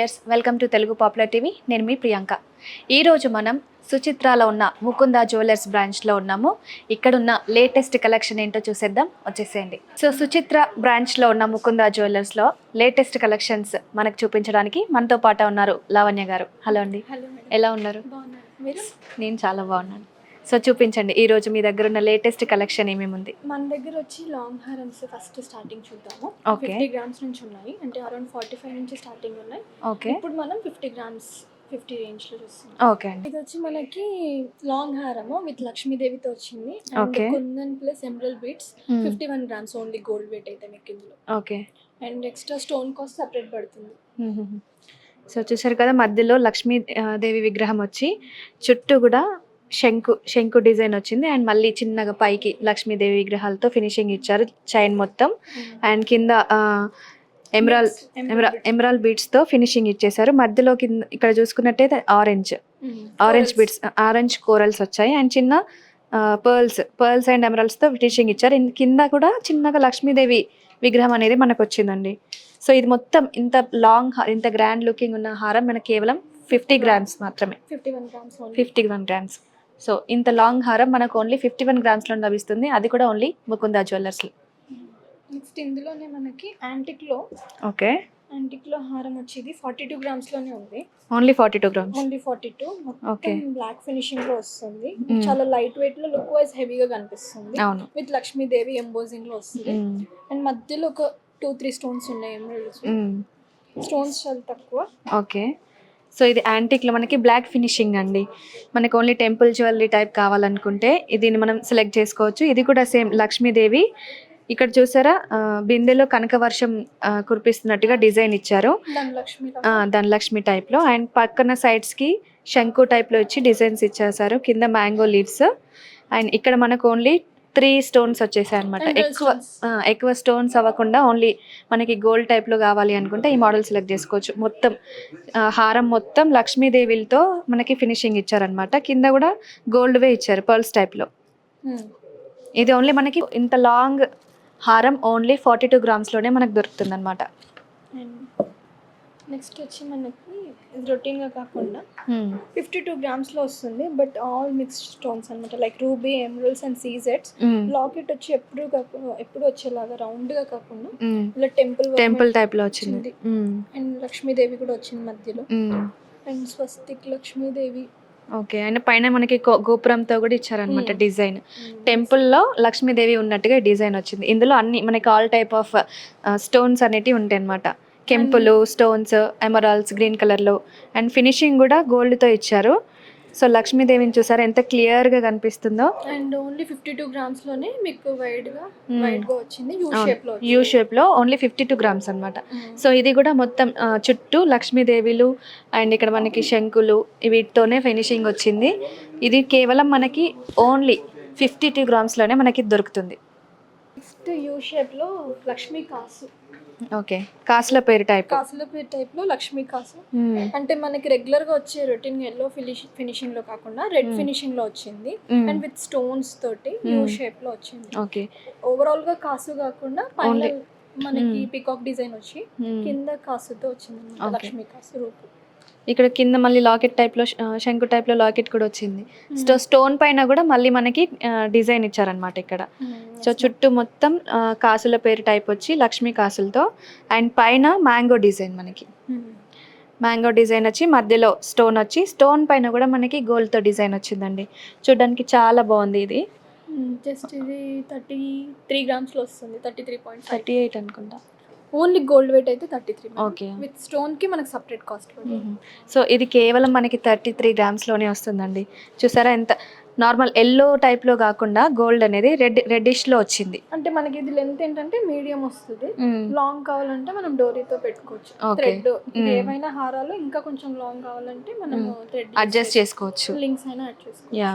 Hi viewers welcome to Telugu popular TV నేను మీ ప్రియాంక. ఈరోజు మనం సుచిత్రాలో ఉన్న ముకుంద జ్యువెలర్స్ బ్రాంచ్లో ఉన్నాము. ఇక్కడున్న లేటెస్ట్ కలెక్షన్ ఏంటో చూసేద్దాం. వచ్చేసేయండి. సో సుచిత్ర బ్రాంచ్లో ఉన్న ముకుంద జ్యువెలర్స్లో లేటెస్ట్ కలెక్షన్స్ మనకు చూపించడానికి మనతో పాటు ఉన్నారు లావణ్య గారు. హలో అండి. హలో ఎలా ఉన్నారు? నేను చాలా బాగున్నాను. సో చూపించండి. ఈరోజు మీ దగ్గర ఉన్న లేటెస్ట్ కలెక్షన్ ఏమేమి ఉంది? మన దగ్గర వచ్చి లాంగ్ హారమ్స్ ఫస్ట్ స్టార్టింగ్ చూద్దాము. ఫిఫ్టీ గ్రామ్స్ నుంచి ఉన్నాయి. అంటే అరౌండ్ ఫార్టీ ఫైవ్ నుంచి స్టార్టింగ్ ఉన్నాయి. ఓకే ఇప్పుడు మనం ఫిఫ్టీ గ్రామ్స్ ఫిఫ్టీ రేంజ్లో చూస్తున్నాం. ఓకే అండి. ఇది వచ్చి మనకి లాంగ్ హారము విత్ లక్ష్మీదేవితో వచ్చింది. Okay. Kundan plus emerald beads. Fifty one grams only gold weight అయితే మీకు ఇందులో. Okay and extra stone cost separate పడుతుంది. సో చూసారు కదా మధ్యలో లక్ష్మీ ఆ, దేవి విగ్రహం వచ్చి చుట్టూ కూడా శంకు శంకు డిజైన్ వచ్చింది. అండ్ మళ్ళీ చిన్నగా పైకి లక్ష్మీదేవి విగ్రహాలతో ఫినిషింగ్ ఇచ్చారు చైన్ మొత్తం. అండ్ కింద ఎమరాల్ ఎమరాల్ బీడ్స్తో ఫినిషింగ్ ఇచ్చేసారు మధ్యలో కింద ఇక్కడ చూసుకున్నట్టయితే orange. Orange beads orange corals వచ్చాయి. అండ్ చిన్న పర్ల్స్ పర్ల్స్ అండ్ ఎమరాల్స్తో ఫినిషింగ్ ఇచ్చారు. కింద కూడా చిన్నగా లక్ష్మీదేవి విగ్రహం అనేది మనకు వచ్చిందండి. సో ఇది మొత్తం ఇంత లాంగ్ ఇంత గ్రాండ్ లుకింగ్ ఉన్న హారం మనకు కేవలం ఫిఫ్టీ గ్రామ్స్ మాత్రమే. Fifty one grams fifty one grams. So ఇంత లాంగ్ హారం మనకు ఓన్లీ ఫిఫ్టీ వన్ గ్రామ్స్లో లభిస్తుంది. అది కూడా ఓన్లీ ముకుందా జ్యువెలర్స్ నెక్స్ట్ ఇందులోనే మనకి యాంటిక్లో ఓకే. యాంటిక్లో హారం వచ్చేది ఫార్టీ టూ గ్రామ్స్లోనే ఉంది. Only forty two grams only forty two. మొత్తం బ్లాక్ ఫినిషింగ్లో వస్తుంది. Mm. చాలా లైట్ వెయిట్లో లుక్ వైజ్ హెవీగా కనిపిస్తుంది. అవును. విత్ లక్ష్మీదేవి ఎంబోజింగ్లో వస్తుంది. అండ్ మధ్యలో ఒక టూ త్రీ స్టోన్స్ ఉన్నాయి ఎమరల్డ్స్. స్టోన్స్ చాలా తక్కువ. ఓకే. సో ఇది యాంటిక్లో మనకి బ్లాక్ ఫినిషింగ్ అండి. మనకు ఓన్లీ టెంపుల్ జ్యువెలరీ టైప్ కావాలనుకుంటే దీన్ని మనం సెలెక్ట్ చేసుకోవచ్చు. ఇది కూడా సేమ్ లక్ష్మీదేవి. ఇక్కడ చూసారా బిందెలో కనకవర్షం ఆ, కురిపిస్తున్నట్టుగా డిజైన్ ఇచ్చారు. ధనలక్ష్మి టైప్లో అండ్ పక్కన సైడ్స్కి శంకు టైప్లో వచ్చి డిజైన్స్ ఇచ్చేసారు కింద మ్యాంగో లీవ్స్ అండ్ ఇక్కడ మనకు ఓన్లీ త్రీ స్టోన్స్ వచ్చేసాయి అనమాట ఎక్కువ ఎక్కువ స్టోన్స్ అవ్వకుండా ఓన్లీ మనకి గోల్డ్ టైప్లో కావాలి అనుకుంటే ఈ మోడల్ సెలెక్ట్ చేసుకోవచ్చు. మొత్తం హారం మొత్తం లక్ష్మీదేవిలతో మనకి ఫినిషింగ్ ఇచ్చారనమాట కింద కూడా గోల్డ్వే ఇచ్చారు పర్ల్స్ టైప్లో. Hmm. ఇది ఓన్లీ మనకి ఇంత లాంగ్ హారం ఓన్లీ ఫార్టీ టూ గ్రామ్స్లోనే మనకు దొరుకుతుంది అనమాట అండ్ నెక్స్ట్ వచ్చి మనకి రొటీన్గా కాకుండా ఫిఫ్టీ టూ గ్రామ్స్లో వస్తుంది. బట్ ఆల్ మిక్స్డ్ స్టోన్స్ అన్నమాట. లైక్ రూబీ ఎమరల్స్ అండ్ సీజెట్స్ లాకెట్ వచ్చి ఎప్పుడు ఎప్పుడు వచ్చేలాగా రౌండ్గా కాకుండా ఇలా టెంపుల్ టెంపుల్ టైప్లో వచ్చింది. వచ్చింది. అండ్ లక్ష్మీదేవి కూడా వచ్చింది మధ్యలో. And swastik Lakshmidevi. Okay. And పైన మనకి గోపురంతో కూడా ఇచ్చారనమాట. డిజైన్. టెంపుల్లో లక్ష్మీదేవి ఉన్నట్టుగా డిజైన్ వచ్చింది. ఇందులో అన్ని మనకి ఆల్ టైప్ ఆఫ్ స్టోన్స్ అనేటివి ఉంటాయి అనమాట కెంపులు స్టోన్స్ ఎమరాల్స్ గ్రీన్ కలర్లో అండ్ ఫినిషింగ్ కూడా గోల్డ్తో ఇచ్చారు. సో లక్ష్మీదేవిని చూసారా? ఎంత క్లియర్గా కనిపిస్తుందో. అండ్ ఓన్లీ ఫిఫ్టీ టూ గ్రామ్స్లోనే మీకు వైడ్గా Hmm. వచ్చింది. యూ అవును. షేప్లో యూ షేప్లో ఓన్లీ ఫిఫ్టీ టూ గ్రామ్స్ అనమాట సో ఇది కూడా మొత్తం చుట్టూ లక్ష్మీదేవిలు అండ్ ఇక్కడ మనకి శంకులు వీటితోనే ఫినిషింగ్ వచ్చింది. ఇది కేవలం మనకి ఓన్లీ ఫిఫ్టీ టూ గ్రామ్స్లోనే మనకి దొరుకుతుంది. నెక్స్ట్ యూ షేప్లో లక్ష్మీ కాసు. ఓకే కాసుల పేరు టైప్ కాసుల పేరు టైప్లో లక్ష్మీ కాసు అంటే మనకి రెగ్యులర్గా వచ్చే రొటీన్ ఎల్లో ఫినిష్ ఫినిషింగ్లో కాకుండా రెడ్ Hmm. ఫినిషింగ్లో వచ్చింది అండ్ విత్ స్టోన్స్ తోటి Hmm. యూ షేప్లో వచ్చింది ఓకే ఓవరాల్గా కాసు కాకుండా. మనకి Hmm. పికాక్ డిజైన్ వచ్చి కింద కాసుతో వచ్చింది. లక్ష్మీ కాసు రూపు ఇక్కడ కింద మళ్ళీ లాకెట్ టైప్లో శంకు టైప్లో లాకెట్ కూడా వచ్చింది. Hmm. స్టో స్టోన్ పైన కూడా మళ్ళీ మనకి డిజైన్ ఇచ్చారనమాట ఇక్కడ. సో చుట్టూ మొత్తం కాసుల పేరు టైప్ వచ్చి లక్ష్మీ కాసులతో అండ్ పైన మ్యాంగో డిజైన్ మనకి. మ్యాంగో డిజైన్ వచ్చి మధ్యలో స్టోన్ వచ్చి స్టోన్ పైన కూడా మనకి గోల్డ్తో డిజైన్ వచ్చిందండి. చూడడానికి చాలా బాగుంది ఇది. జస్ట్ ఇది థర్టీ త్రీ గ్రామ్స్లో వస్తుంది thirty three point thirty eight అనుకుంటా. ఓన్లీ గోల్డ్ వెయిట్ అయితే థర్టీ త్రీ ఓకే. విత్ స్టోన్కి మనకి సపరేట్ కాస్ట్ సో ఇది కేవలం మనకి థర్టీ త్రీ గ్రామ్స్లోనే వస్తుందండి. చూసారా ఎంత నార్మల్ ఎల్లో టైప్లో కాకుండా గోల్డ్ అనేది రెడ్ రెడ్డిష్లో వచ్చింది. అంటే మనకి ఇది లెంత్ ఏంటంటే మీడియం వస్తుంది. లాంగ్ కావాలంటే మనం డోరీతో పెట్టుకోవచ్చు. థ్రెడ్. ఏవైనా హారాలు ఇంకా కొంచెం లాంగ్ కావాలంటే మనం థ్రెడ్ అడ్జస్ట్ చేసుకోవచ్చు. లింక్స్ అయినా చేసుకోవచ్చు. యా.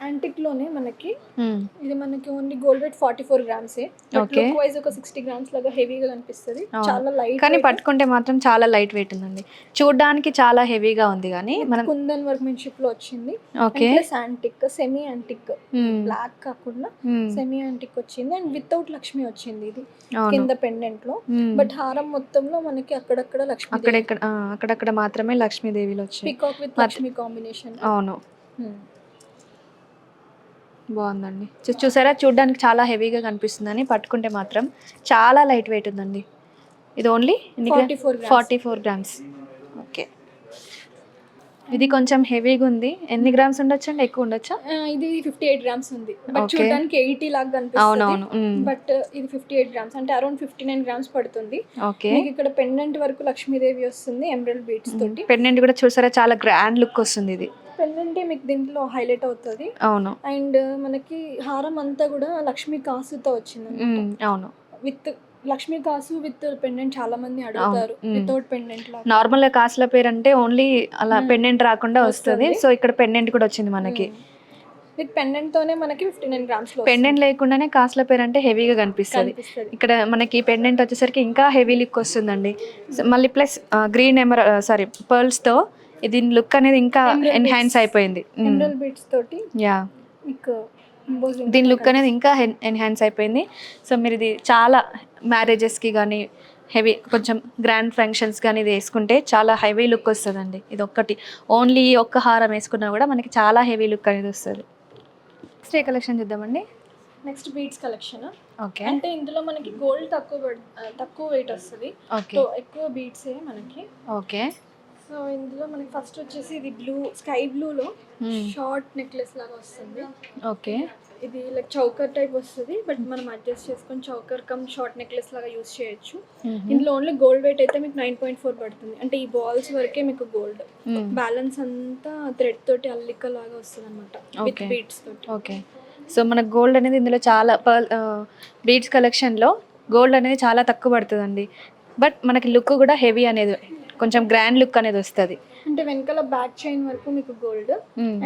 యాంటిక్లోనే మనకి మ్మ్. ఇది మనకి only gold weight forty four grams. Look wise ఒక సిక్స్టీ గ్రామ్స్ లాగా హెవీగా కనిపిస్తుంది. అవును. చాలా లైట్ కానీ పట్టుకుంటే మాత్రం చాలా లైట్ వెయిట్ ఉందండి. చూడడానికి చాలా హెవీగా ఉంది కానీ మనం కుందన్ వర్క్మెన్షిప్లో వచ్చింది. Okay antique semi antique. Black కాకుండా. సెమీ యాంటిక్ వచ్చింది. అండ్ వితౌట్ లక్ష్మి వచ్చింది ఇది. అవును కింద పెండెంట్లో. బట్ హారం మొత్తంలో మనకి అక్కడక్కడ లక్ష్మి అక్కడెక్కడ అక్కడక్కడ మాత్రమే లక్ష్మీదేవిలు వచ్చాయి. పికాక్ విత్ లక్ష్మి కాంబినేషన్ అవును. బాగుందండి. చూసారా? చూడడానికి చాలా హెవీగా కనిపిస్తుందని పట్టుకుంటే మాత్రం చాలా లైట్ వెయిట్ ఉందండి. ఇది only forty four forty four grams. Okay. ఇది కొంచెం హెవీగా ఉంది. ఎన్ని గ్రామ్స్ ఉండొచ్చు అండి ఎక్కువ ఉండొచ్చా? ఇది ఫిఫ్టీ ఎయిట్ గ్రామ్స్ ఉంది. బట్. చూడడానికి ఎయిటీ లాగా కనిపిస్తుంది. బట్ ఇది ఫిఫ్టీ ఎయిట్ గ్రామ్స్. అంటే అరౌండ్ ఫిఫ్టీ నైన్ గ్రామ్స్ పడుతుంది. ఓకే. ఇక్కడ పెండెంట్ వరకు లక్ష్మీదేవి వస్తుంది ఎమరల్డ్ బీట్స్ తోటి. పెండెంట్ కూడా చూసారా? చాలా గ్రాండ్ లుక్ వస్తుంది ఇది. పెండెంట్ మీకు దీంట్లో హైలైట్ అవుతుంది. అవును. అండ్ మనకి హారం అంతా కూడా లక్ష్మీ కాసుతో వచ్చింది. అవును. విత్ లక్ష్మీ కాసు విత్ పెండెంట్ చాలా మంది అడుగుతారు. వితౌట్ పెండెంట్ నార్మల్గా కాసుల పేరు అంటే ఓన్లీ అలా. పెండెంట్ రాకుండా వస్తుంది. సో ఇక్కడ పెండెంట్ కూడా వచ్చింది మనకి. విత్ పెండెంట్ తోనే మనకి ఫిఫ్టీ నైన్ గ్రామ్స్లో పెండెంట్ లేకుండానే కాసుల పేరు అంటే హెవీగా కనిపిస్తుంది. ఇక్కడ మనకి పెండెంట్ వచ్చేసరికి ఇంకా హెవీ లుక్ వస్తుందండి. మళ్ళీ ప్లస్ గ్రీన్ ఎమర్ సారీ పర్ల్స్తో దీని లుక్ అనేది ఇంకా ఎన్హాన్స్. అయిపోయింది. బీట్స్ తోటి యా మీకు దీని లుక్ అనేది ఇంకా ఎన్హాన్స్ అయిపోయింది. సో మీరు ఇది చాలా మ్యారేజెస్కి కానీ హెవీ కొంచెం గ్రాండ్ ఫంక్షన్స్ కానీ ఇది వేసుకుంటే చాలా హెవీ లుక్ వస్తుందండి. ఇది ఒక్కటి. ఓన్లీ ఒక్క హారం వేసుకున్నా కూడా మనకి చాలా హెవీ లుక్ అనేది వస్తుంది. నెక్స్ట్ ఏ కలెక్షన్ చూద్దామండి. నెక్స్ట్ బీట్స్ కలెక్షన్ ఓకే అంటే ఇందులో మనకి గోల్డ్ తక్కువ తక్కువ వెయిట్ వస్తుంది. ఎక్కువ బీట్సే మనకి. ఓకే సో ఇందులో మనకి ఫస్ట్ వచ్చేసి ఇది బ్లూ స్కై బ్లూలో షార్ట్ నెక్లెస్ లాగా వస్తుంది. ఓకే ఇది లైక్ చౌకర్ టైప్ వస్తుంది బట్ మనం అడ్జస్ట్ చేసుకొని చౌకర్ కమ్ షార్ట్ నెక్లెస్ లాగా యూస్ చేయొచ్చు. ఇందులో ఓన్లీ గోల్డ్ వెయిట్ అయితే మీకు నైన్ పాయింట్ ఫోర్ పడుతుంది. అంటే ఈ బాల్స్ వరకే మీకు గోల్డ్ బ్యాలెన్స్ అంతా థ్రెడ్ తోటి అల్లిక లాగా వస్తుంది అనమాట విత్. బీట్స్ తోటి. ఓకే సో మనకు గోల్డ్ అనేది ఇందులో చాలా పర్ల్ బీడ్స్ కలెక్షన్లో గోల్డ్ అనేది చాలా తక్కువ పడుతుందండి. బట్ మనకి లుక్ కూడా హెవీ అనేది కొంచెం గ్రాండ్ లుక్ అనేది వస్తుంది. అంటే వెనకాల బ్యాక్ చైన్ వరకు మీకు గోల్డ్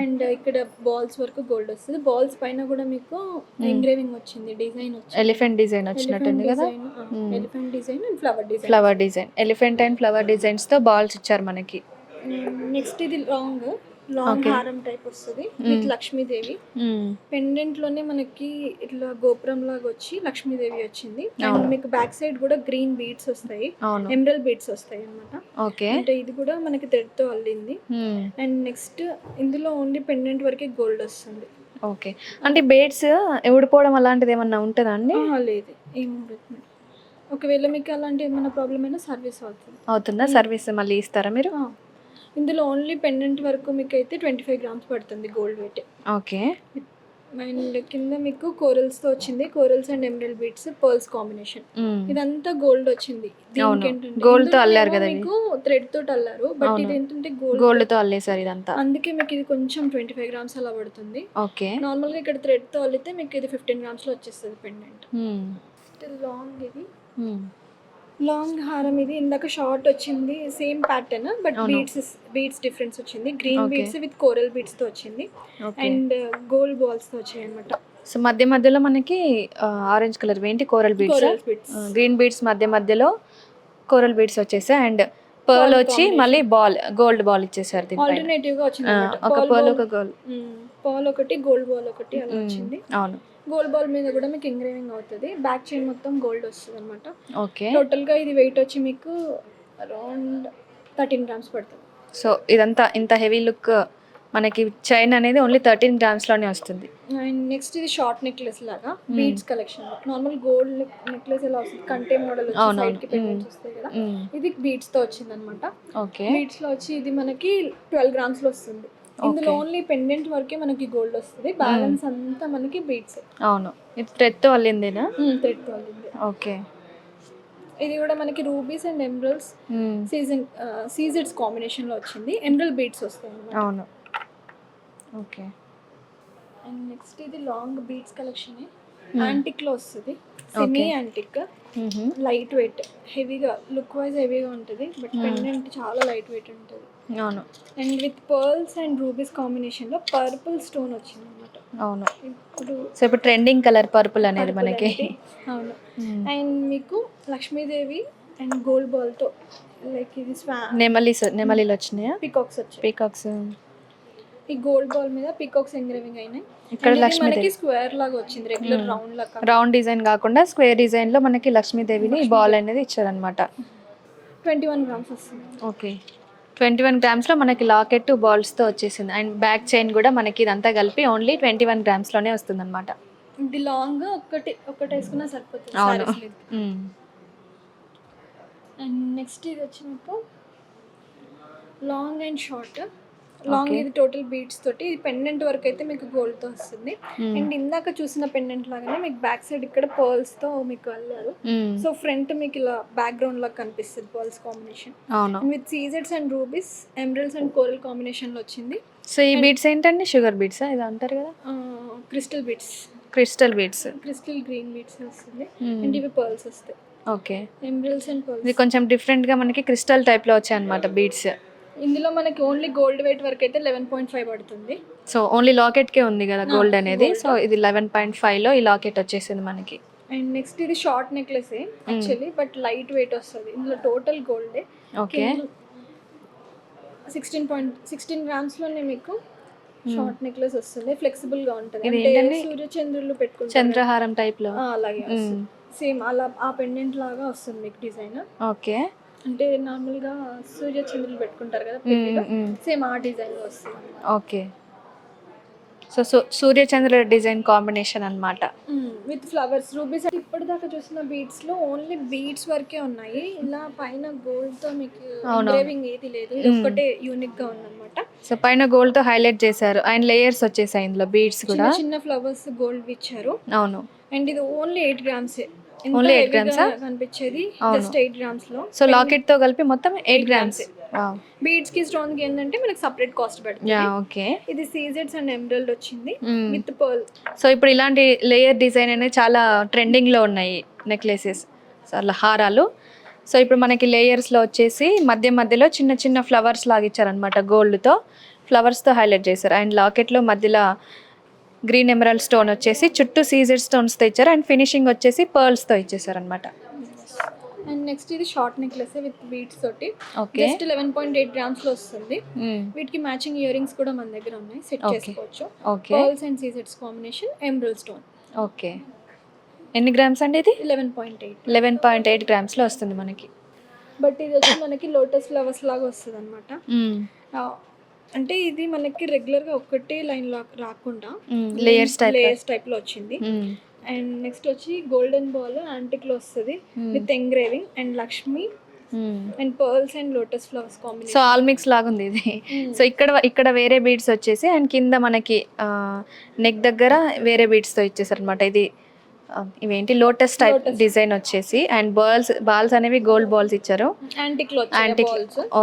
అండ్ ఇక్కడ బాల్స్ వరకు గోల్డ్ వస్తుంది. బాల్స్ పైన కూడా మీకు ఎంగ్రేవింగ్ వచ్చింది డిజైన్ ఎలిఫెంట్ డిజైన్ వచ్చినట్టుంది కదా? Hmm. Elephant design and flower design flower design elephant and flower డిజైన్స్తో balls ఇచ్చారు మనకి. నెక్స్ట్ ఇది లాంగ్ లాంగ్. హారం టైప్ వస్తుంది విత్ లక్ష్మీదేవి. పెండెంట్లోనే మనకి ఇట్లా గోపురం లాగా వచ్చి లక్ష్మీదేవి వచ్చింది. అండ్. మీకు బ్యాక్ సైడ్ కూడా గ్రీన్ బీడ్స్ వస్తాయి. ఎమరల్ బీడ్స్ వస్తాయి అన్నమాట. ఓకే అంటే ఇది కూడా మనకి థ్రెడ్తో అల్లింది. అండ్ నెక్స్ట్ ఇందులో ఓన్లీ పెండెంట్ వరకే గోల్డ్ వస్తుంది. ఓకే అంటే బేడ్స్ ఊడిపోవడం అలాంటిది ఏమన్నా ఉంటుందా అండి? లేదు. ఏం ఉండదు ఒకవేళ మీకు అలాంటి ఏమైనా ప్రాబ్లం అయినా సర్వీస్ అవుతుంది. అవుతుందా? సర్వీస్ మళ్ళీ ఇస్తారా మీరు. ఇందులో ఓన్లీ పెండెంట్ వరకు మీకు అయితే ట్వంటీ ఫైవ్ గ్రామ్స్ పడుతుంది గోల్డ్ వెయిట్ ఓకే. అండ్ కింద మీకు కోరల్స్తో వచ్చింది corals and emerald beads pearls combination ఇదంతా గోల్డ్ వచ్చింది. Gold తో అల్లారు కదా. మీకు థ్రెడ్ తోటి అల్లారు బట్. ఇది ఏంటంటే గోల్డ్ గోల్డ్తో అల్లేసారు ఇదంతా. అందుకే మీకు ఇది కొంచెం ట్వంటీ ఫైవ్ గ్రామ్స్ అలా పడుతుంది. ఓకే. నార్మల్గా ఇక్కడ థ్రెడ్తో అల్లితే మీకు ఇది ఫిఫ్టీన్ గ్రామ్స్లో వచ్చేస్తుంది పెండెంట్ లాంగ్ ఇది. లాంగ్ హారం ఇది ఇందాక షార్ట్ వచ్చింది same pattern but. Beads beads difference వచ్చింది గ్రీన్. బీడ్స్ విత్ కోరల్ బీడ్స్తో వచ్చింది అండ్ గోల్డ్ బాల్స్తో వచ్చాయి అనమాట సో మధ్య మధ్యలో మనకి ఆరెంజ్ కలర్ ఏంటి కోరల్ బీడ్స్ గ్రీన్ బీడ్స్ మధ్య మధ్యలో కోరల్ బీడ్స్ వచ్చేసాయి అండ్ పర్ల్ వచ్చి. మళ్ళీ బాల్ గోల్డ్ బాల్ ఇచ్చేసారు ఆల్టర్నేటివ్గా వచ్చింది. ఒక పర్ల్ ఒక గోల్డ్. పాల్ ఒకటి గోల్డ్ బాల్ ఒకటి అలా. వచ్చింది అవును గోల్డ్ బాల్ మీద కూడా మీకు ఎంగ్రేవింగ్ అవుతుంది. బ్యాక్ చైన్ మొత్తం గోల్డ్ వస్తుంది అనమాట ఓకే టోటల్గా ఇది వెయిట్ వచ్చి మీకు అరౌండ్ థర్టీన్ గ్రామ్స్ పడుతుంది. సో ఇదంతా ఇంత హెవీ లుక్ మనకి చైన్ అనేది ఓన్లీ థర్టీన్ గ్రామ్స్లోనే వస్తుంది. అండ్ నెక్స్ట్ ఇది షార్ట్ నెక్లెస్ లాగా Hmm. Beads collection normal gold necklace ఎలా వస్తుంది? కంటే మోడల్. సైడ్కి వస్తాయి కదా. ఇది బీడ్స్తో వచ్చింది అనమాట ఓకే బీడ్స్లో వచ్చి ఇది మనకి ట్వెల్వ్ గ్రామ్స్లో వస్తుంది. ఇందులో. ఓన్లీ పెండెంట్ వరకే మనకి గోల్డ్ వస్తుంది. బ్యాలెన్స్ అంతా మనకి బీడ్స్ అవును. ఇది థ్రెడ్తో అల్లిందేనా థ్రెడ్తో అల్లింది. ఓకే ఇది కూడా మనకి రూబీస్ అండ్ ఎమరల్స్ సీజన్ సీజెడ్స్ కాంబినేషన్లో వచ్చింది. ఎమరల్ బీడ్స్ వస్తాయి అవును. ఓకే అండ్ నెక్స్ట్ ఇది లాంగ్ బీడ్స్ కలెక్షన్ యాంటిక్లో వస్తుంది. సెమీ యాంటిక్ లైట్ వెయిట్ హెవీగా లుక్ వైజ్ హెవీగా ఉంటుంది. But Hmm. పెండెంట్ చాలా లైట్ వెయిట్ ఉంటుంది. అవును. And with pearls and rubies కాంబినేషన్లో పర్పుల్ స్టోన్ వచ్చింది అనమాట అవును. ఇప్పుడు సో ఇప్పుడు ట్రెండింగ్ కలర్ పర్పుల్ అనేది మనకి. అవును. అండ్ మీకు లక్ష్మీదేవి అండ్ గోల్డ్ బాల్తో లైక్ ఇది స్వా నెమలీస్ నెమలీలు వచ్చినాయా? పికాక్స్ వచ్చాయి. పీకాక్స్ ఈ గోల్డ్ బాల్ మీద పికాక్స్ ఎంగ్రేవింగ్ అయినాయి. ఇక్కడ లక్ష్మీదేవి. స్క్వేర్ లాగా వచ్చింది రెగ్యులర్ రౌండ్ లాగా. రౌండ్ డిజైన్ కాకుండా స్క్వేర్ డిజైన్లో మనకి లక్ష్మీదేవిని బాల్ అనేది ఇచ్చారనమాట ట్వంటీ వన్ గ్రామ్స్ వస్తుంది. ఓకే ట్వంటీ వన్ గ్రామ్స్లో మనకి లాకెట్ బాల్స్తో వచ్చేసింది. అండ్ బ్యాక్ చైన్ కూడా మనకి ఇదంతా కలిపి ఓన్లీ ట్వంటీ వన్ గ్రామ్స్లోనే వస్తుంది అనమాట ఇది లాంగ్ ఒకటి ఒకటి వేసుకున్నా సరిపోతుంది. అవును. అండ్ నెక్స్ట్ ఇది వచ్చి మీకు లాంగ్ అండ్ షార్ట్ లాంగ్. ఇది టోటల్ బీట్స్ తోటి ఇది పెండెంట్ వరకు అయితే మీకు gold తో వస్తుంది. అండ్ ఇందాక చూసిన పెండెంట్ లాగానే మీకు బ్యాక్ సైడ్ ఇక్కడ pearls తో మీకు వెళ్ళారు సో ఫ్రంట్ మీకు ఇలా బ్యాక్గ్రౌండ్ లాగా కనిపిస్తుంది pearls combination with సీజెడ్స్ and rubies emeralds and coral కాంబినేషన్లో వచ్చింది. సో ఈ బీడ్స్ ఏంటండి? షుగర్ బీడ్స్ ఇది అంటారు కదా? Crystal beads crystal beads crystal green beads వస్తుంది. అండ్ ఇవి పర్ల్స్ వస్తాయి. ఓకే ఎమరల్స్ అండ్ ఇది పర్ల్స్ కొంచెం డిఫరెంట్గా మనకి క్రిస్టల్ టైప్లో వచ్చాయి అనమాట బీడ్స్ ఇందులో మనకి ఓన్లీ గోల్డ్ వెయిట్ వరకు అయితే లెవెన్ పాయింట్ ఫైవ్ పడుతుంది సో ఓన్లీ లాకెట్కే ఉంది కదా గోల్డ్ అనేది. సో ఇది లెవెన్ పాయింట్ ఫైవ్లో ఈ లాకెట్ వచ్చేసింది మనకి. అండ్ నెక్స్ట్ ఇది short necklace actually but light weight వస్తుంది. ఇందులో టోటల్ గోల్డే ఓకే సిక్స్టీన్ పాయింట్ సిక్స్టీన్ గ్రామ్స్లోనే మీకు షార్ట్ నెక్లెస్ వస్తుంది. ఫ్లెక్సిబుల్గా ఉంటుంది. అంటే ఏంటండి? సూర్య చంద్రులు పెట్టుకుంటారు. చంద్రహారం టైప్లో ఆ, అలాగే సేమ్ అలా ఆ పెండెంట్ లాగా వస్తుంది మీకు డిజైన్ ఓకే అంటే నార్మల్గా సూర్య చంద్రులు పెట్టుకుంటారు కదా సేమ్ ఆ డిజైన్ వస్తుంది. ఓకే. సో సో సూర్యచంద్ర డిజైన్ కాంబినేషన్ అన్నమాట. With flowers. రూబీస్ ఇప్పటిదాకా చూసిన బీడ్స్లో ఓన్లీ బీడ్స్ వరకే ఉన్నాయి. ఇలా పైన గోల్డ్తో మీకు ఎంగ్రేవింగ్ ఏది లేదు. ఇది ఒక్కటే యూనిక్గా ఉందన్నమాట. సో పైన గోల్డ్తో హైలైట్ చేశారు. అండ్ లేయర్స్ వచ్చేసాయి ఇందులో బీడ్స్ కూడా. చిన్న చిన్న ఫ్లవర్స్ గోల్డ్ ఇచ్చారు. అవును. అండ్ ఇది only eight grams Eight grams ఆ? కనిపించేది. జస్ట్ ఎయిట్ గ్రామ్స్లో. సో లాకెట్తో కలిపి మొత్తం ఎయిట్ గ్రామ్స్ బీడ్స్కి స్టోన్కి ఏంటంటే మనకి సపరేట్ కాస్ట్ పెడుతుంది. ఓకే ఇది సీజెడ్స్ అండ్ ఎమరల్డ్ వచ్చింది. విత్ పర్ల్ సో ఇప్పుడు ఇలాంటి లేయర్ డిజైన్ అనేది చాలా ట్రెండింగ్లో ఉన్నాయి నెక్లెసెస్ సో అలా హారాలు. సో ఇప్పుడు మనకి లేయర్స్లో వచ్చేసి మధ్య మధ్యలో చిన్న చిన్న ఫ్లవర్స్ లాగా ఇచ్చారనమాట గోల్డ్తో. ఫ్లవర్స్తో హైలైట్ చేశారు. అండ్ లాకెట్లో మధ్యలో గ్రీన్ ఎమరల్ స్టోన్ వచ్చేసి చుట్టూ సీజెడ్ స్టోన్స్తో ఇచ్చారు అండ్ ఫినిషింగ్ వచ్చేసి పర్ల్స్తో ఇచ్చేసారు అనమాట అండ్ నెక్స్ట్ ఇది షార్ట్ నెక్లెస్ విత్ బీడ్స్ తోటి. Okay. Just eleven point eight గ్రామ్స్లో వస్తుంది వీటికి మ్యాచింగ్ ఇయర్ రింగ్స్ కూడా మన దగ్గర ఉన్నాయి. సెట్. చేసుకోవచ్చు. ఓకే. పర్ల్స్ అండ్ సీజెడ్స్ కాంబినేషన్ ఎమరల్ స్టోన్. ఓకే. ఎన్ని గ్రామ్స్ అండి ఇది? Eleven point eight. Eleven point eight గ్రామ్స్లో వస్తుంది మనకి. బట్ ఇది వచ్చి మనకి లోటస్ ఫ్లవర్స్ లాగా వస్తుంది అనమాట అంటే ఇది మనకి రెగ్యులర్గా ఒక్కటే లైన్ లా రాకుండా లేయర్స్ టైప్ లేయర్స్ టైప్లో. వచ్చింది. అండ్ నెక్స్ట్ వచ్చి గోల్డెన్ బాల్ యాంటిక్లో వస్తుంది with engraving and Lakshmi and pearls and lotus flowers so combination all mix లాగా ఉంది ఇది. సో ఇక్కడ ఇక్కడ వేరే బీడ్స్ వచ్చేసి అండ్ కింద మనకి నెక్ దగ్గర వేరే బీడ్స్తో ఇచ్చేసారు అనమాట ఇది ఇవేంటి? లోటస్ టైప్ డిజైన్ వచ్చేసి. అండ్ బాల్స్ బాల్స్ అనేవి గోల్డ్ బాల్స్ ఇచ్చారు. యాంటిక్లో యాంటిక్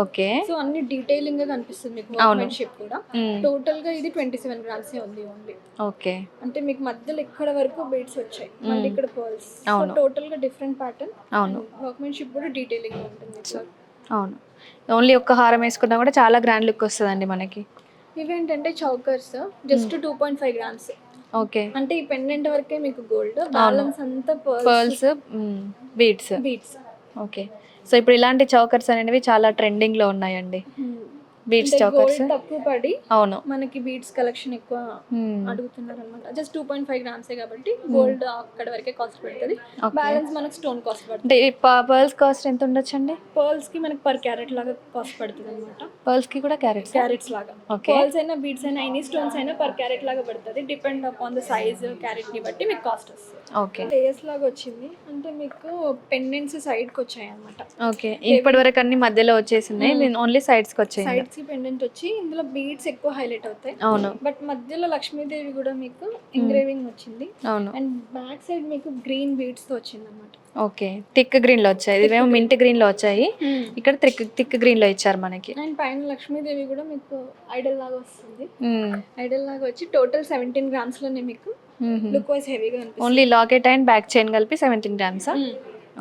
ఓకే. సో అన్ని డీటెయిలింగ్గా కనిపిస్తుంది మీకు అవును. వర్క్మెన్షిప్ కూడా. టోటల్గా ఇది ట్వంటీ సెవెన్ గ్రామ్స్ ఉంది ఓన్లీ ఓకే. అంటే మీకు మధ్యలో ఇక్కడ వరకు బీడ్స్ వచ్చాయి. మళ్ళీ ఇక్కడ పర్ల్స్ అవును. టోటల్గా డిఫరెంట్ ప్యాటర్న్ అవును వర్క్మెన్షిప్ కూడా డీటెయిలింగ్ ఉంటుంది. అవును. ఓన్లీ ఒక్క హారం వేసుకున్నా కూడా చాలా గ్రాండ్ లుక్ వస్తుందండి మనకి. ఇవేంటంటే chokers. Just two point five grams okay. అంటే ఈ పెండెంట్ వరకే మీకు గోల్డ్ బ్యాలెన్స్ అంతా pearls beads beads okay. So ఇప్పుడు ఇలాంటి చౌకర్స్ అనేవి చాలా ట్రెండింగ్లో ఉన్నాయండి. బీడ్స్ గోల్డ్ చౌకర్స్ తక్కువ పడి అవును. మనకి బీట్స్ కలెక్షన్ ఎక్కువ Hmm. అడుగుతున్నారు అనమాట జస్ట్ టూ పాయింట్ ఫైవ్ గ్రామ్సే కాబట్టి గోల్డ్ అక్కడ వరకే కాస్ట్ పడుతుంది. బ్యాలెన్స్ మనకు స్టోన్ కాస్ట్ పడుతుంది. పర్ల్స్ కాస్ట్ ఎంత ఉండొచ్చండి? పర్ల్స్కి మనకి పర్ క్యారెట్ లాగా కాస్ట్ పడుతుంది అనమాట పర్ల్స్కి కూడా క్యారెట్స్ క్యారెట్స్ లాగా. పర్ల్స్ అయినా బీడ్స్ అయినా ఎనీ స్టోన్స్ అయినా పర్ క్యారెట్ లాగా పడుతుంది. డిపెండ్ అపాన్ ద సైజ్ క్యారెట్ని బట్టి మీకు కాస్ట్ వస్తుంది. ఓకే లేయర్స్ లాగా వచ్చింది. అంటే మీకు పెండెంట్స్ సైడ్కి వచ్చాయి అనమాట ఓకే ఇప్పటి వరకు అన్ని మధ్యలో వచ్చేసింది నేను ఓన్లీ సైడ్స్కి వచ్చాయి సైడ్స్ కి పెండెంట్ వచ్చి ఇందులో బీడ్స్ ఎక్కువ హైలైట్ అవుతాయి. అవును. బట్ మధ్యలో లక్ష్మీదేవి కూడా మీకు ఎంగ్రేవింగ్ వచ్చింది. అవును. అండ్ బ్యాక్ సైడ్ మీకు గ్రీన్ బీడ్స్తో వచ్చింది అనమాట ఓకే. థిక్ గ్రీన్లో వచ్చాయి. ఇవేమో మింట్ గ్రీన్లో వచ్చాయి. ఇక్కడ థిక్ థిక్ గ్రీన్లో ఇచ్చారు మనకి. అండ్ పైన లక్ష్మీదేవి కూడా మీకు ఐడల్ లాగా వస్తుంది. ఐడల్ లాగా వచ్చి టోటల్ సెవెంటీన్ గ్రామ్స్లోనే మీకు లుక్ వైజ్ హెవీగా only locket and back chain కలిపి seventeen grams Hmm.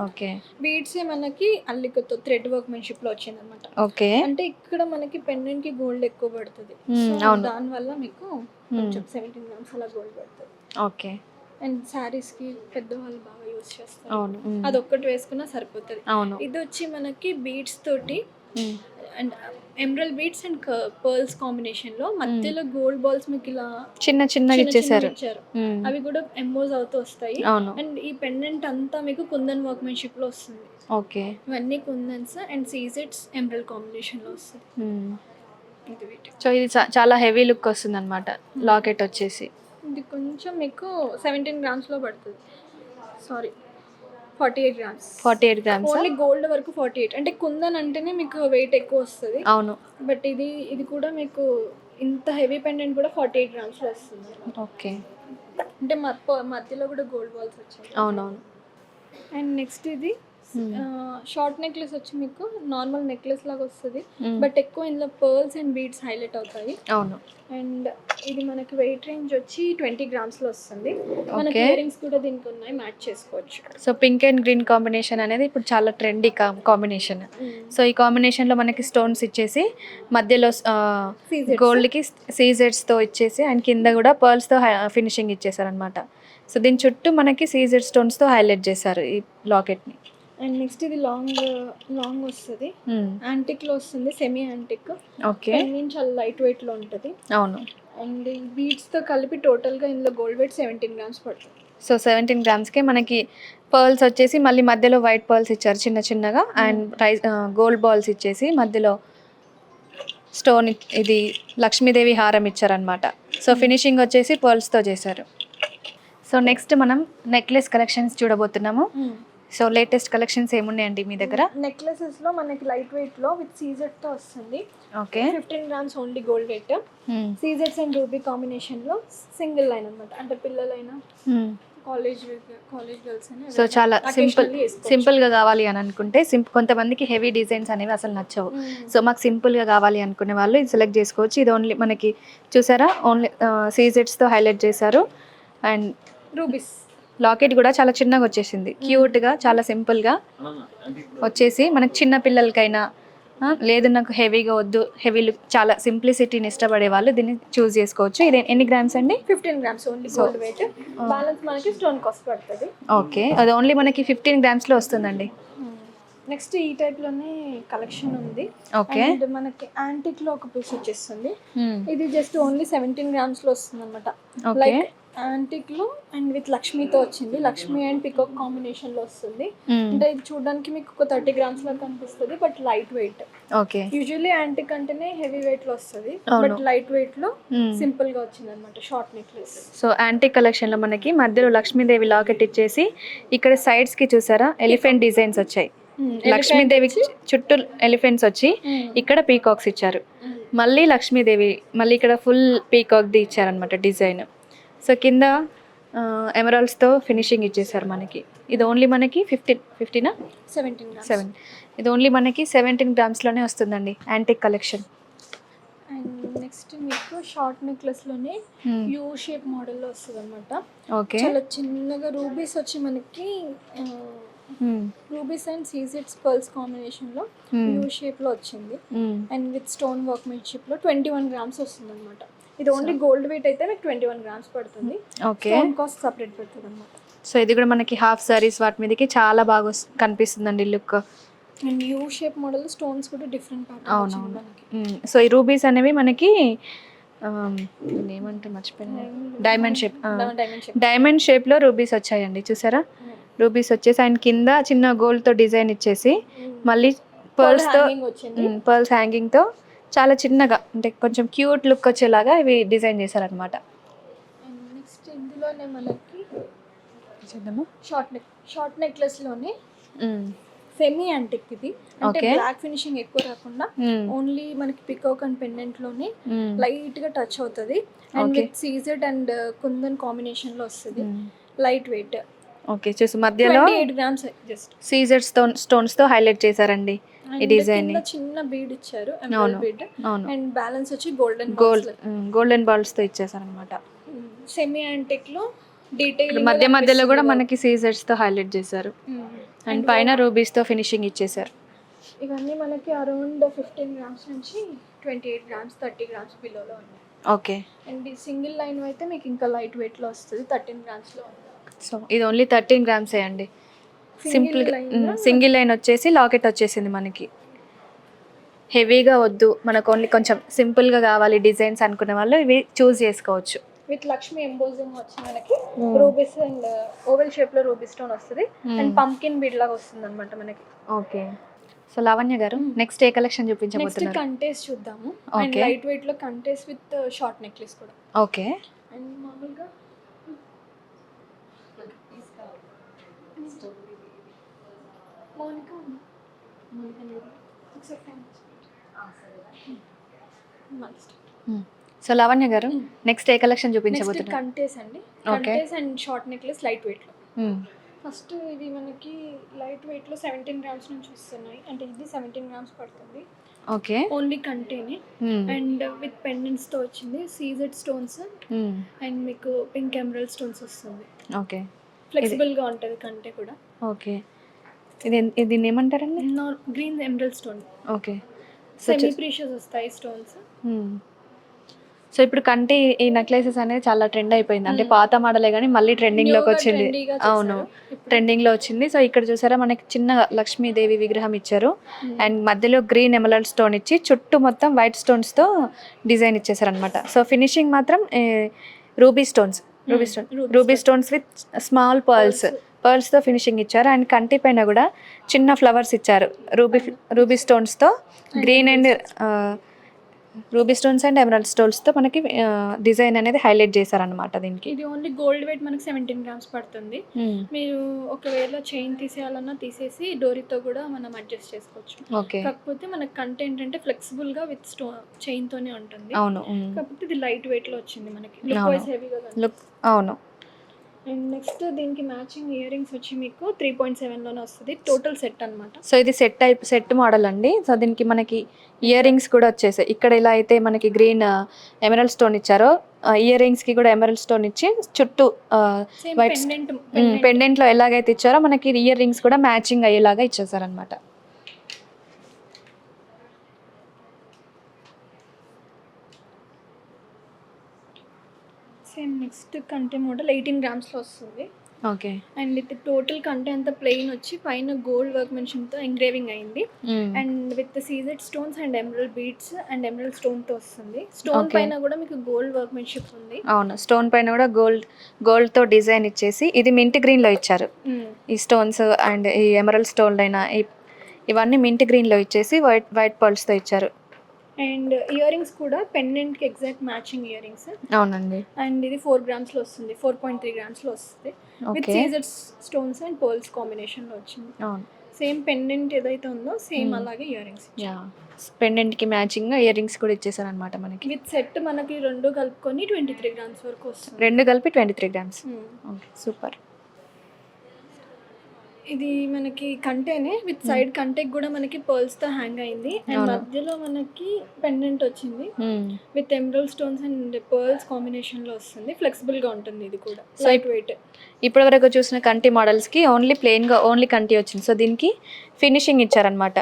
Okay. Beads మనకి అల్లికతో థ్రెడ్ వర్క్మెన్షిప్లో వచ్చింది అనమాట ఓకే. అంటే ఇక్కడ మనకి పెండెంట్కి గోల్డ్ ఎక్కువ పడుతుంది. దాని వల్ల మీకు కొంచెం సెవెంటీన్ గ్రామ్స్ అలా గోల్డ్ పడుతుంది. ఓకే. అండ్ శారీస్కి పెద్దవాళ్ళు బాగా యూస్ చేస్తారు. అది ఒక్కటి వేసుకున్నా సరిపోతుంది. అవును. ఇది వచ్చి మనకి బీడ్స్ తోటి. And emerald beads and pearls కాంబినేషన్లో మధ్యలో గోల్డ్ బాల్స్ మీకు ఇలా చిన్న చిన్న ఇచ్చేసారు. అవి కూడా ఎంబోజ్ అవుతూ వస్తాయి. అండ్ ఈ పెండెంట్ అంతా మీకు కుందన్ వర్క్మెన్షిప్లో వస్తుంది. ఓకే. ఇవన్నీ కుందన్స్ అండ్ సీజెట్స్ ఎమరల్ కాంబినేషన్లో వీటి. సో ఇది చాలా హెవీ లుక్ వస్తుంది అనమాట లాకెట్ వచ్చేసి. ఇది కొంచెం మీకు సెవెంటీన్ గ్రామ్స్లో పడుతుంది. Sorry. Forty eight grams forty eight grams only gold వరకు ఫార్టీ ఎయిట్ అంటే కుందన్ అంటేనే మీకు వెయిట్ ఎక్కువ వస్తుంది. అవును. బట్ ఇది ఇది కూడా మీకు ఇంత హెవీ పెండెంట్ కూడా ఫార్టీ ఎయిట్ గ్రామ్స్ వస్తుంది. ఓకే అంటే మధ్య మధ్యలో కూడా గోల్డ్ బాల్స్ వచ్చాయి. అవునవును. అండ్ నెక్స్ట్ ఇది షార్ట్ నెక్లెస్ వచ్చి మీకు నార్మల్ నెక్లెస్ లాగా వస్తుంది. మ్మ్. బట్ ఎక్కువ ఇందులో పర్ల్స్ అండ్ బీడ్స్ హైలైట్ అవుతాయి. అవును. అండ్ ఇది మనకి వెయిట్ రేంజ్ వచ్చి ట్వంటీ గ్రామ్స్లో వస్తుంది. మనకి. ఇయరింగ్స్ కూడా దీనికి ఉన్నాయి మ్యాచ్ చేసుకోవచ్చు. So pink and green combination అనేది ఇప్పుడు చాలా ట్రెండీ కాంబినేషన్. సో ఈ కాంబినేషన్లో మనకి స్టోన్స్ ఇచ్చేసి మధ్యలో Seasets. గోల్డ్కి సీజెడ్స్తో ఇచ్చేసి అండ్ కింద కూడా పర్ల్స్తో ఫినిషింగ్ ఇచ్చేసారనమాట సో దీని చుట్టూ మనకి సీజెడ్ స్టోన్స్తో హైలైట్ చేశారు ఈ లాకెట్ని. అండ్ నెక్స్ట్ ఇది లాంగ్ లాంగ్ వస్తుంది. యాంటిక్లో వస్తుంది సెమీ యాంటిక్ ఓకే చాలా లైట్ వెయిట్లో ఉంటుంది. అవును. అండ్ ఈ బీడ్స్తో కలిపి టోటల్గా ఇందులో గోల్డ్ వెయిట్ సెవెంటీన్ గ్రామ్స్ పడుతుంది. సో సెవెంటీన్ గ్రామ్స్కి మనకి పర్ల్స్ వచ్చేసి మళ్ళీ మధ్యలో వైట్ పర్ల్స్ ఇచ్చారు చిన్న చిన్నగా. అండ్ రైస్ గోల్డ్ బాల్స్ ఇచ్చేసి మధ్యలో స్టోన్ ఇది లక్ష్మీదేవి హారం ఇచ్చారనమాట సో ఫినిషింగ్ వచ్చేసి పర్ల్స్తో చేశారు. సో నెక్స్ట్ మనం నెక్లెస్ కలెక్షన్స్ చూడబోతున్నాము. సో లేటెస్ట్ కలెక్షన్స్ ఏమున్నాయండి మీ దగ్గర? నెక్లెసెస్లో మనకి లైట్ వెయిట్లో విత్ సీజెట్తో వస్తుంది. Okay. Fifteen grams only gold weight. సీజెట్స్ and ruby కాంబినేషన్లో సింగిల్ లైన్ అన్నమాట. అంటే పిల్లలైనా కాలేజ్ కాలేజ్ గర్ల్స్ సో చాలా సింపుల్ వేసుకోవచ్చు. సింపుల్గా కావాలి అని అనుకుంటే సింపుల్ కొంతమందికి హెవీ డిజైన్స్ అనేవి అసలు నచ్చవు. సో మాకు సింపుల్గా కావాలి అనుకునే వాళ్ళు ఇది సెలెక్ట్ చేసుకోవచ్చు. ఇది ఓన్లీ మనకి చూసారా? ఓన్లీ సీజెట్స్తో హైలైట్ చేశారు. And rubies. లాకెట్ కూడా చాలా చిన్నగా వచ్చేసింది. క్యూట్గా చాలా సింపుల్గా వచ్చేసి మనకి చిన్న పిల్లలకైనా లేదు నాకు హెవీగా వద్దు హెవీ లుక్ చాలా సింప్లిసిటీని ఇష్టపడే వాళ్ళు దీన్ని చూస్ చేసుకోవచ్చు. ఇది ఎన్ని గ్రామ్స్ అండి? Fifteen grams only gold weight. Balance మనకి స్టోన్ కాస్ట్ పడుతుంది. ఓకే అది ఓన్లీ మనకి ఫిఫ్టీన్ గ్రామ్స్లో వస్తుందండి. నెక్స్ట్ ఈ టైప్లోనే కలెక్షన్ ఉంది. ఓకే. అండ్ మనకి యాంటిక్లో ఒక పీస్ వచ్చేస్తుంది. ఇది జస్ట్ ఓన్లీ సెవెంటీన్ గ్రామ్స్లో వస్తుంది అనమాట ఓకే. లైక్ యాంటిక్లో అండ్ విత్ లక్ష్మితో వచ్చింది. లక్ష్మి అండ్ పికాక్ కాంబినేషన్లో వస్తుంది అంటే ఇది చూడడానికి మీకు ఒక థర్టీ గ్రామ్స్ లాగా కనిపిస్తుంది but light weight okay usually antique అంటేనే హెవీ వెయిట్లో వస్తుంది. బట్ లైట్ వెయిట్లో సింపుల్గా వచ్చింది అనమాట షార్ట్ నెక్లెస్ సో యాంటిక్ కలెక్షన్లో మనకి మధ్యలో లక్ష్మీదేవి లాకెట్ ఇచ్చేసి ఇక్కడ సైడ్స్కి చూసారా? ఎలిఫెంట్ డిజైన్స్ వచ్చాయి. లక్ష్మీదేవి చుట్టూ ఎలిఫెంట్స్ వచ్చి ఇక్కడ పీకాక్స్ ఇచ్చారు. మళ్ళీ లక్ష్మీదేవి మళ్ళీ ఇక్కడ ఫుల్ పీకాక్ది ఇచ్చారనమాట డిజైన్ సో కింద ఎమరాల్డ్స్తో ఫినిషింగ్ ఇచ్చేసారు మనకి. ఇది ఓన్లీ మనకి ఫిఫ్టీన్? ఫిఫ్టీనా సెవెంటీన్ సెవెన్. ఇది ఓన్లీ మనకి సెవెంటీన్ గ్రామ్స్లోనే వస్తుందండి యాంటిక్ కలెక్షన్. అండ్ నెక్స్ట్ మీకు షార్ట్ నెక్లెస్లోనే యూ షేప్ మోడల్లో వస్తుంది అనమాట ఓకే. చాలా చిన్నగా రూబీస్ వచ్చి మనకి రూబీస్ అండ్ సీజెట్స్ పర్ల్స్ కాంబినేషన్లో యూ షేప్లో వచ్చింది అండ్ విత్ స్టోన్ వర్క్మెన్షిప్లో ట్వంటీ వన్ గ్రామ్స్ వస్తుంది అనమాట ఇది ఓన్లీ గోల్డ్ వెయిట్ అయితే మీకు ట్వంటీ వన్ గ్రామ్స్ పడుతుంది. ఓకే కాస్ట్ సపరేట్ పడుతుంది అనమాట సో ఇది కూడా మనకి హాఫ్ సారీస్ వాటి మీదకి చాలా బాగా కనిపిస్తుందండి look and U shape model stones కూడా డిఫరెంట్ అవునవును. సో ఈ రూబీస్ అనేవి మనకి ఏమంటే మర్చిపోయినా. Diamond shape diamond shape diamond షేప్లో రూబీస్ వచ్చాయండి చూసారా? రూబీస్ వచ్చేసి ఆయన కింద చిన్న గోల్డ్తో డిజైన్ ఇచ్చేసి మళ్ళీ పర్ల్స్తో పర్ల్స్ హ్యాంగింగ్తో చాలా చిన్నగా అంటే కొంచెం క్యూట్ లుక్ వచ్చేలాగా ఇవి డిజైన్ చేశారనమాట నెక్స్ట్ ఇందులోనే మనకి చూద్దామా? షార్ట్ నెక్ షార్ట్ నెక్లెస్లోనే సెమీ యాంటిక్ ఇది. అంటే. బ్లాక్ ఫినిషింగ్ ఎక్కువ రాకుండా ఓన్లీ మనకి పికాక్ అండ్ పెండెంట్లోనే లైట్గా టచ్ అవుతుంది. And. With CZ and kundan కాంబినేషన్లో వస్తుంది లైట్ వెయిట్. ఓకే చూసి మధ్యలో eight grams just. CZ stone స్టోన్స్తో హైలైట్ చేశారండి. ఈ డిజైన్ చిన్న బీడ్ ఇచ్చారు. బీడ్ అండ్ బ్యాలెన్స్ వచ్చి గోల్డెన్ గోల్డ్ గోల్డెన్ బాల్స్తో ఇచ్చేసారనమాట సెమీ యాంటిక్లో డీటెయిల్ మధ్య మధ్యలో కూడా మనకి సీజర్స్తో హైలైట్ చేశారు. అండ్ పైన రూబీస్తో ఫినిషింగ్ ఇచ్చేసారు ఇవన్నీ మనకి అరౌండ్ ఫిఫ్టీన్ గ్రామ్స్ నుంచి twenty eight grams thirty grams బిలోలో ఉన్నాయి. ఓకే. అండ్ ఈ సింగిల్ లైన్ అయితే మీకు ఇంకా లైట్ వెయిట్లో వస్తుంది థర్టీన్ గ్రామ్స్లో సో ఇది ఓన్లీ థర్టీన్ గ్రామ్సే అండి? సింపుల్గా line లో సింగిల్ లైన్ వచ్చేసి లాకెట్ వచ్చేసింది మనకి. హెవీగా వద్దు మనకు ఓన్లీ కొంచెం సింపుల్గా కావాలి డిజైన్స్ అనుకునే వాళ్ళు ఇవి చూస్ చేసుకోవచ్చు. విత్ లక్ష్మి ఎంబోజింగ్ వచ్చి మనకి. రూబీస్ అండ్ ఓవెల్ షేప్లో రూబీ స్టోన్ వస్తుంది. అండ్ పంకిన్ బీడ్ లాగా వస్తుంది అనమాట మనకి. Okay. So Lavanya garu next a collection next చూపించబోతున్నారు కంటేస్ చూద్దాము. అండ్. లైట్ వెయిట్లో కంటేస్ విత్ షార్ట్ నెక్లెస్ కూడా. ఓకే. అండ్ మామూలుగా మౌనిక ఉందా? లేదు. ఒకసారి. సో లావణ్య గారు నెక్స్ట్ ఏ కలెక్షన్ చూపించబోతున్నారు? కంటేస్ అండి. కంటేస్ అండ్ షార్ట్ నెక్లెస్ లైట్ వెయిట్లో. మ్మ్. ఫస్ట్ ఇది మనకి లైట్ వెయిట్లో సెవెంటీన్ గ్రామ్స్ నుంచి వస్తున్నాయి. అంటే ఇది సెవెంటీన్ గ్రామ్స్ పడుతుంది. ఓకే ఓన్లీ కంటేనే. అండ్ విత్ పెండెంట్స్తో వచ్చింది. CZ stones. అండ్ మీకు పింక్ ఎమరల్ స్టోన్స్ వస్తుంది. ఓకే ఫ్లెక్సిబుల్గా ఉంటుంది కంటే కూడా. ఓకే ఇది దీన్ని ఏమంటారండి green emerald stone. Okay. So semi precious వస్తాయి స్టోన్స్. సో ఇప్పుడు కంటి ఈ నెక్లెసెస్ అనేది చాలా ట్రెండ్ అయిపోయింది. అంటే పాత మోడలే కానీ మళ్ళీ ట్రెండింగ్లోకి వచ్చింది అవును. ట్రెండింగ్లో వచ్చింది. సో ఇక్కడ చూసారా మనకి చిన్న లక్ష్మీదేవి విగ్రహం ఇచ్చారు. అండ్ మధ్యలో గ్రీన్ ఎమరల్డ్ స్టోన్ ఇచ్చి చుట్టూ మొత్తం వైట్ స్టోన్స్తో డిజైన్ ఇచ్చేసారు అనమాట సో ఫినిషింగ్ మాత్రం ruby stones ruby stone ruby stones with small pearls పర్ల్స్తో finishing ఇచ్చారు. అండ్ కంటి పైన కూడా చిన్న ఫ్లవర్స్ ఇచ్చారు. రూబీ రూబీ స్టోన్స్తో green and ruby stones and emerald స్టోన్స్తో మనకి డిజైన్ అనేది హైలైట్ చేశారనమాట దీనికి. ఇది ఓన్లీ గోల్డ్ వెయిట్ మనకి సెవెంటీన్ గ్రామ్స్ పడుతుంది. మీరు ఒకవేళ చైన్ తీసేయాలన్నా తీసేసి డోరీతో కూడా మనం అడ్జస్ట్ చేసుకోవచ్చు. ఓకే. కాకపోతే మనకి కంటెంట్ అంటే ఫ్లెక్సిబుల్గా విత్ స్టో చైన్ తోనే ఉంటుంది. అవును కాకపోతే ఇది లైట్ వెయిట్లో వచ్చింది మనకి. హెవీగా లుక్ అవును. అండ్ నెక్స్ట్ దీనికి మ్యాచింగ్ ఇయర్ రింగ్స్ వచ్చి మీకు త్రీ పాయింట్ సెవెన్లోనే వస్తుంది. టోటల్ సెట్ అన్నమాట. సో ఇది సెట్ టైప్ సెట్ మోడల్ అండి. సో దీనికి మనకి ఇయర్ రింగ్స్ కూడా వచ్చేసాయి. ఇక్కడ ఇలా అయితే మనకి గ్రీన్ ఎమరల్ స్టోన్ ఇచ్చారో. ఇయర్ రింగ్స్కి కూడా ఎమరల్ స్టోన్ ఇచ్చి చుట్టూ సేమ్ White పెండెంట్ పెండెంట్లో ఎలాగైతే ఇచ్చారో మనకి ఇయర్ రింగ్స్ కూడా మ్యాచింగ్ అయ్యేలాగా ఇచ్చేసారనమాట సేమ్ నెక్స్ట్ కంటే మోడల్ ఎయిటీన్ గ్రామ్స్లో వస్తుంది. ఓకే అండ్ ఇది టోటల్ కంటే అంత ప్లెయిన్ వచ్చి పైన గోల్డ్ వర్క్తో ఎంగ్రేవింగ్ అయింది. And with CZ stones and emerald beads and emerald స్టోన్తో వస్తుంది. స్టోన్. పైన కూడా మీకు గోల్డ్ వర్క్మెన్షిప్ ఉంది. అవును. స్టోన్ పైన కూడా గోల్డ్ గోల్డ్తో డిజైన్ ఇచ్చేసి ఇది మింట్ గ్రీన్లో ఇచ్చారు. ఈ స్టోన్స్ అండ్ ఈ ఎమరల్ స్టోన్ అయినా ఇవన్నీ మింట్ గ్రీన్లో ఇచ్చేసి వైట్ వైట్ పర్ల్స్తో ఇచ్చారు. అండ్ ఇయర్ రింగ్స్ కూడా పెండెంట్కి ఎగ్జాక్ట్ మ్యాచింగ్ ఇయర్ రింగ్స్ అవునండి. అండ్ ఇది ఫోర్ గ్రామ్స్లో వస్తుంది ఫోర్ పాయింట్ త్రీ గ్రామ్స్లో వస్తుంది. With CZ stones and pearls కాంబినేషన్లో వచ్చింది సేమ్ పెండెంట్ ఏదైతే ఉందో సేమ్. అలాగే ఇయర్ రింగ్స్ యా. పెండెంట్కి మ్యాచింగ్ ఇయర్ రింగ్స్ కూడా ఇచ్చేసారు అనమాట మనకి. విత్ సెట్ మనకి రెండు కలుపుకొని ట్వంటీ త్రీ గ్రామ్స్ వరకు వస్తుంది. రెండు కలిపి twenty three grams. Okay super. ఇది మనకి కంటేనే విత్ సైడ్ కంటెక్ కూడా మనకి పర్ల్స్తో హ్యాంగ్ అయింది. అండ్. మధ్యలో మనకి పెండెంట్ వచ్చింది. With emerald stones and pearls కాంబినేషన్లో వస్తుంది. ఫ్లెక్సిబుల్గా ఉంటుంది ఇది కూడా. Light weight. ఇప్పటి వరకు చూసిన కంటి మోడల్స్కి ఓన్లీ ప్లెయిన్గా ఓన్లీ కంటి వచ్చింది. సో దీనికి ఫినిషింగ్ ఇచ్చారనమాట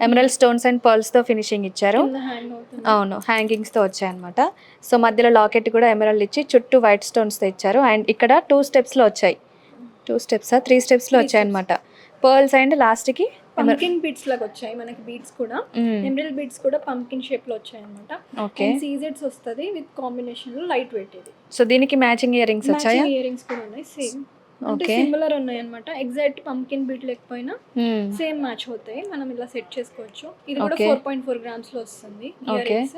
ఎమరల్ స్టోన్స్ అండ్ పర్ల్స్తో ఫినిషింగ్ ఇచ్చారు. అవును హ్యాంగింగ్స్తో వచ్చాయన్నమాట. సో మధ్యలో లాకెట్ కూడా ఎమరల్ ఇచ్చి చుట్టూ వైట్ స్టోన్స్తో ఇచ్చారు. అండ్ ఇక్కడ టూ స్టెప్స్లో వచ్చాయి. టూ స్టెప్స్ త్రీ స్టెప్స్లో Three వచ్చాయి అనమాట పర్ల్స్ అండ్ లాస్ట్కి పంకిన్ బీడ్స్ లాగా వచ్చాయి మనకి బీడ్స్ కూడా. ఎమరల్ బీడ్స్ కూడా పంకిన్ షేప్లో వచ్చాయి అనమాట ఓకే సీజెడ్స్ వస్తుంది విత్ కాంబినేషన్లో లైట్ వెయిట్ ఇది సో దీనికి మ్యాచింగ్ ఇయర్ రింగ్స్ వచ్చాయా? ఇయర్ రింగ్స్ కూడా ఉన్నాయి సేమ్ ఓకే సిమిలర్ ఉన్నాయి అనమాట ఎగ్జాక్ట్ పంకిన్ బీట్ లేకపోయినా సేమ్ మ్యాచ్ అవుతాయి. మనం ఇలా సెట్ చేసుకోవచ్చు. ఇది కూడా. ఫోర్ పాయింట్ ఫోర్ గ్రామ్స్లో వస్తుంది ఇయర్. రింగ్స్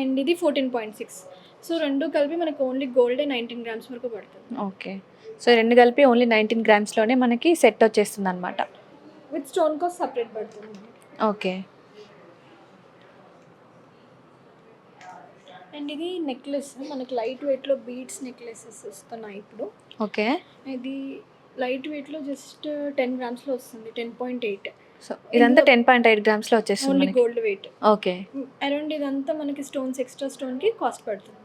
అండ్ ఇది ఫోర్టీన్ పాయింట్ సిక్స్ సో రెండు కలిపి మనకి ఓన్లీ గోల్డ్ నైన్టీన్ గ్రామ్స్ వరకు పడుతుంది. ఓకే. సో రెండు కలిపి ఓన్లీ నైన్టీన్ గ్రామ్స్లోనే మనకి సెట్ వచ్చేస్తుంది అనమాట విత్ స్టోన్ కాస్ట్ సపరేట్ పడుతుంది. ఓకే. అండ్ ఇది నెక్లెస్ మనకి లైట్ వెయిట్లో బీడ్స్ నెక్లెసెస్ వస్తున్నాయి ఇప్పుడు. ఓకే. ఇది లైట్ వెయిట్లో జస్ట్ టెన్ గ్రామ్స్లో వస్తుంది టెన్ పాయింట్ ఎయిట్ సో ఇదంతా టెన్ పాయింట్ ఎయిట్ గ్రామ్స్లో వచ్చేస్తుంది గోల్డ్ వెయిట్ ఓకే. అరౌండ్ ఇదంతా మనకి స్టోన్స్ ఎక్స్ట్రా స్టోన్కి కాస్ట్ పడుతుంది.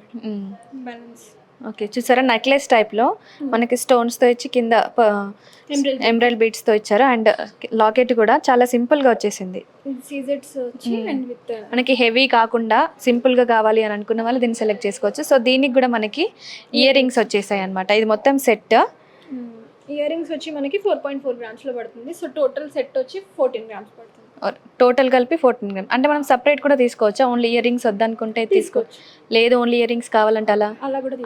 బ్యాలెన్స్ ఓకే చూసారా నెక్లెస్ టైప్లో మనకి స్టోన్స్తో ఇచ్చి కింద. ఎంబ్రాయిడ్ బీడ్స్తో ఇచ్చారు. అండ్ లాకెట్ కూడా చాలా సింపుల్గా వచ్చేసింది. సీజెట్స్ వచ్చి అండ్ విత్ మనకి హెవీ కాకుండా సింపుల్గా కావాలి అని అనుకున్న వాళ్ళు దీన్ని సెలెక్ట్ చేసుకోవచ్చు. సో దీనికి కూడా మనకి ఇయర్ రింగ్స్ వచ్చేసాయి అనమాట ఇది మొత్తం సెట్ ఇయర్ రింగ్స్ వచ్చి మనకి ఫోర్ పాయింట్ ఫోర్ గ్రామ్స్లో పడుతుంది. సో టోటల్ సెట్ వచ్చి ఫోర్టీన్ గ్రామ్స్ పడుతుంది. టోటల్ కలిపి ఫోర్టీన్ గ్రామ్ అంటే మనం సపరేట్ కూడా తీసుకోవచ్చా? ఓన్లీ ఇయర్ రింగ్స్ వద్దనుకుంటే తీసుకో తీసుకోవచ్చు. లేదు ఓన్లీ ఇయర్ రింగ్స్ కావాలంటే అలా?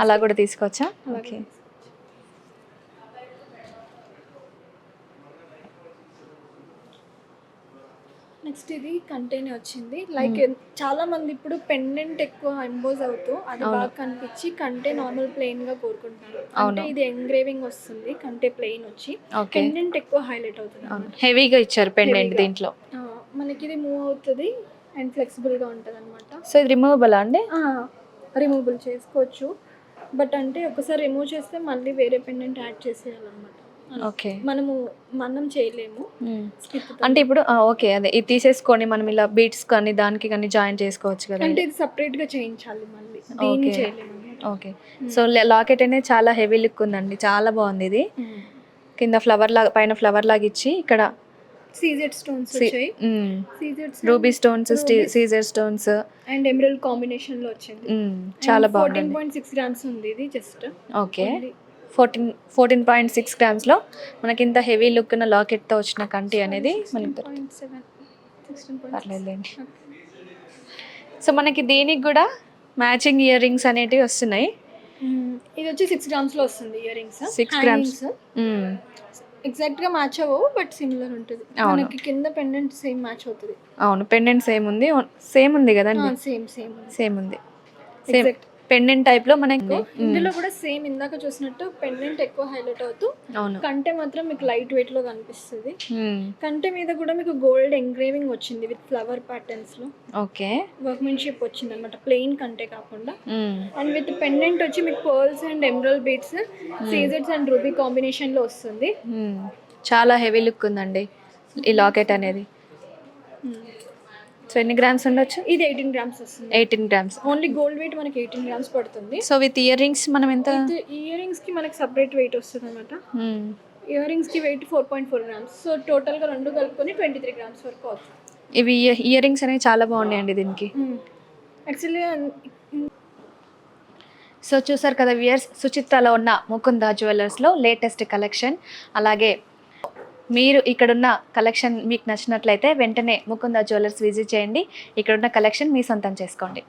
అలా కూడా తీసుకోవచ్చా. ఓకే నెక్స్ట్ ఇది కంటైన్ వచ్చింది. లైక్ చాలా మంది ఇప్పుడు పెండెంట్ ఎక్కువ ఎంబోజ్ అవుతూ అది. బాగా కనిపించి కంటే నార్మల్ ప్లెయిన్గా కోరుకుంటున్నారు. అంటే ఇది ఎంగ్రేవింగ్ వస్తుంది కంటే ప్లెయిన్ వచ్చి పెండెంట్ ఎక్కువ హైలైట్ అవుతుంది. హెవీగా ఇచ్చారు పెండెంట్. దీంట్లో. మనకి ఇది మూవ్ అవుతుంది అండ్ ఫ్లెక్సిబుల్గా ఉంటుంది అనమాట సో ఇది రిమూవబుల్ అండి? రిమూవబుల్ చేసుకోవచ్చు. బట్ అంటే ఒకసారి రిమూవ్ చేస్తే మళ్ళీ వేరే పెండెంట్ యాడ్ చేసేయాలన్నమాట. ఓకే. మనము మనం చేయలేము. అంటే ఇప్పుడు ఓకే అదే. ఇది తీసేసుకొని మనం ఇలా బీట్స్ కానీ దానికి కానీ జాయిన్ చేసుకోవచ్చు కదా? అంటే ఇది సపరేట్గా చేయించాలి మళ్ళీ. అన్నమాట. ఓకే. సో లాకెట్ అనేది చాలా హెవీ లుక్ ఉందండి. చాలా బాగుంది ఇది. కింద ఫ్లవర్ లాగా పైన ఫ్లవర్ లాగా ఇచ్చి ఇక్కడ సీజెడ్ స్టోన్స్ వచ్చాయి. CZ ruby stones. CZ stones and emerald కాంబినేషన్లో వచ్చింది. చాలా ఫోర్టీన్ బాగుంది పాయింట్ సిక్స్ గ్రామ్స్ ఉంది ఇది just okay. Fourteen fourteen point six గ్రామ్స్లో మనకి ఇంత హెవీ లుక్ ఉన్న లాకెట్తో వచ్చిన కంటి అనేది మనకి. పర్లేదులేండి. సో మనకి దీనికి కూడా మ్యాచింగ్ ఇయర్ రింగ్స్ అనేటివి వస్తున్నాయి. ఇది వచ్చి సిక్స్ గ్రామ్స్లో వస్తుంది earrings Six grams. Hmm. ఎగ్జాక్ట్గా మ్యాచ్ అవ్వవు బట్ సిమిలర్ ఉంటుంది. మనకి కింద పెండెంట్ సేమ్ మ్యాచ్ అవుతుంది. అవును పెండెంట్ సేమ్ ఉంది సేమ్ ఉంది కదండి సేమ్ సేమ్ సేమ్ ఉంది. సేమ్ పెండెంట్ టైప్లో మనకి ఇందులో కూడా సేమ్ ఇందాక చూసినట్టు పెండెంట్ ఎక్కువ హైలైట్ అవుతూ అవును. కంటే మాత్రం మీకు లైట్ వెయిట్లో కనిపిస్తుంది. కంటే మీద కూడా మీకు గోల్డ్ ఎంగ్రేవింగ్ వచ్చింది విత్ ఫ్లవర్ ప్యాటర్న్స్లో. ఓకే. వర్క్మెన్షిప్ వచ్చింది అనమాట ప్లెయిన్ కంటే కాకుండా. అండ్ విత్ పెండెంట్ వచ్చి మీకు పర్ల్స్ అండ్ ఎమరల్ బీట్స్ సీజెడ్స్ అండ్ రూబీ కాంబినేషన్లో వస్తుంది. చాలా హెవీ లుక్ ఉందండి ఈ లాకెట్ అనేది. సో ఎన్ని గ్రామ్స్ ఉండొచ్చు? ఇది ఎయిటీన్ గ్రామ్స్ వస్తుంది. Eighteen grams. Only gold weight మనకి ఎయిటీన్ గ్రామ్స్ పడుతుంది. సో విత్ ఇయర్ రింగ్స్ మనం ఎంత? ఇయర్ రింగ్స్కి మనకి సపరేట్ వెయిట్ వస్తుంది అనమాట. Ear రింగ్స్కి weight four point four grams. So టోటల్గా రెండు కలుపుకొని ట్వంటీ త్రీ గ్రామ్స్ వరకు అవుతుంది. ఇవి ఇయర్ రింగ్స్ అనేవి చాలా బాగున్నాయండి దీనికి. యాక్చువల్లీ సో చూసారు కదా వియర్స్ సుచిత్రలో ఉన్న ముకుంద జ్యువెలర్స్లో లేటెస్ట్ కలెక్షన్ అలాగే మీరు ఇక్కడున్న కలెక్షన్ మీకు నచ్చినట్లయితే వెంటనే ముకుంద జ్యువెలర్స్ విజిట్ చేయండి. ఇక్కడున్న కలెక్షన్ మీ సొంతం చేసుకోండి.